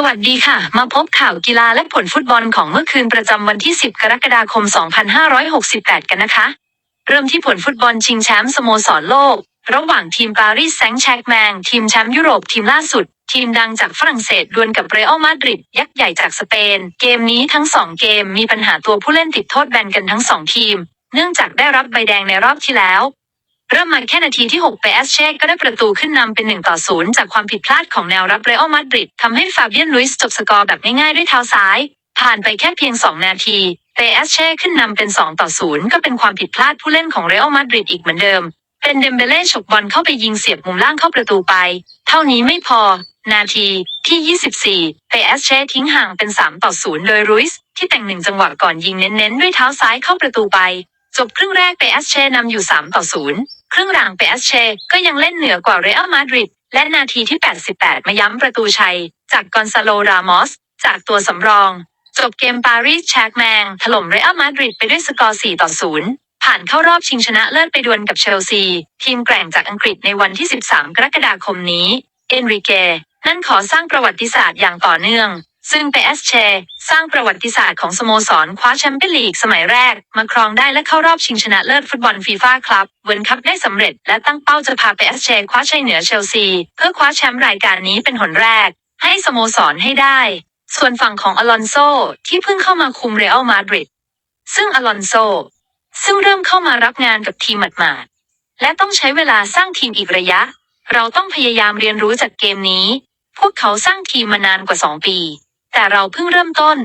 สวัสดีค่ะ มาพบข่าวกีฬาและผลฟุตบอลของเมื่อคืนประจำวันที่ 10 กรกฎาคม 2568 กันนะคะ เริ่มที่ผลฟุตบอลชิงแชมป์สโมสรโลก ระหว่างทีมปารีสแซงต์แชร์กแมง ทีมแชมป์ยุโรปทีมล่าสุด ทีมดังจากฝรั่งเศสดวลกับเรอัลมาดริดยักษ์ใหญ่จากสเปน เกมนี้ทั้งสองเกมมีปัญหาตัวผู้เล่นติดโทษแบนกันทั้งสองทีม เนื่องจากได้รับใบแดงในรอบที่แล้ว เริ่มมาแค่นาทีที่6ไปแอสเชกก็ได้ประตูขึ้นนำเป็น 1 ต่อ 0 จากความผิดพลาดของแนวรับเรอัลมาดริดทำให้ฟาเบียนลุยส์จบสกอร์แบบง่ายๆด้วยเท้าซ้าย ผ่านไปแค่เพียง 2 นาที เปแอสเช่ขึ้นนำเป็น 2 ต่อ 0 ก็เป็นความผิดพลาดผู้เล่นของเรอัลมาดริดอีกเหมือนเดิม เป็นเดมเบเล่ฉกบอลเข้าไปยิงเสียบมุมล่างเข้าประตูไป เท่านี้ไม่พอ นาทีที่ 24 เปแอสเช่ทิ้งห่างเป็น 3 ต่อ 0 โดยรุยส์ที่แต่งหนึ่งจังหวะก่อนยิงเน้นๆด้วยเท้าซ้ายเข้าประตูไป จบครึ่งแรกเปแอสเชนำอยู่ 3 ต่อ 0 ครึ่งหลังเปแอสเช่ก็ยังเล่นเหนือกว่าเรอัลมาดริดและนาทีที่ 88 มาย้ำประตูชัย จากกอนซาโล รามอส จากตัวสำรอง จบเกมปารีสแชกแมง ถล่มเรอัลมาดริดไปด้วยสกอร์ 4 ต่อ 0 ผ่านเข้ารอบชิงชนะเลิศไปดวลกับเชลซี ทีมแกร่งจากอังกฤษในวันที่ 13 กรกฎาคมนี้ เอนริเก นั่นขอสร้างประวัติศาสตร์อย่างต่อเนื่อง ซึ่งเปเอสเชสร้างประวัติศาสตร์ของสโมสรคว้าแชมเปี้ยนลีกสมัยแรก มาครองได้และเข้ารอบชิงชนะเลิศฟุตบอลฟีฟ่าคลับเวิร์คัพได้สำเร็จและตั้งเป้าจะพาเปเอสเชคว้าชัยเหนือเชลซี เพื่อคว้าแชมป์รายการนี้เป็นหนแรก ให้สโมสรให้ได้ ส่วนฝั่งของอลอนโซที่เพิ่งเข้ามาคุมเรอัลมาดริดซึ่งอลอนโซซึ่งเริ่มเข้ามารับงานกับทีมหมาดๆและต้องใช้เวลาสร้างทีมอีกระยะ เราต้องพยายามเรียนรู้จากเกมนี้ พวกเขาสร้างทีมมานานกว่า 2 ปี แต่เราเพิ่งเริ่มต้น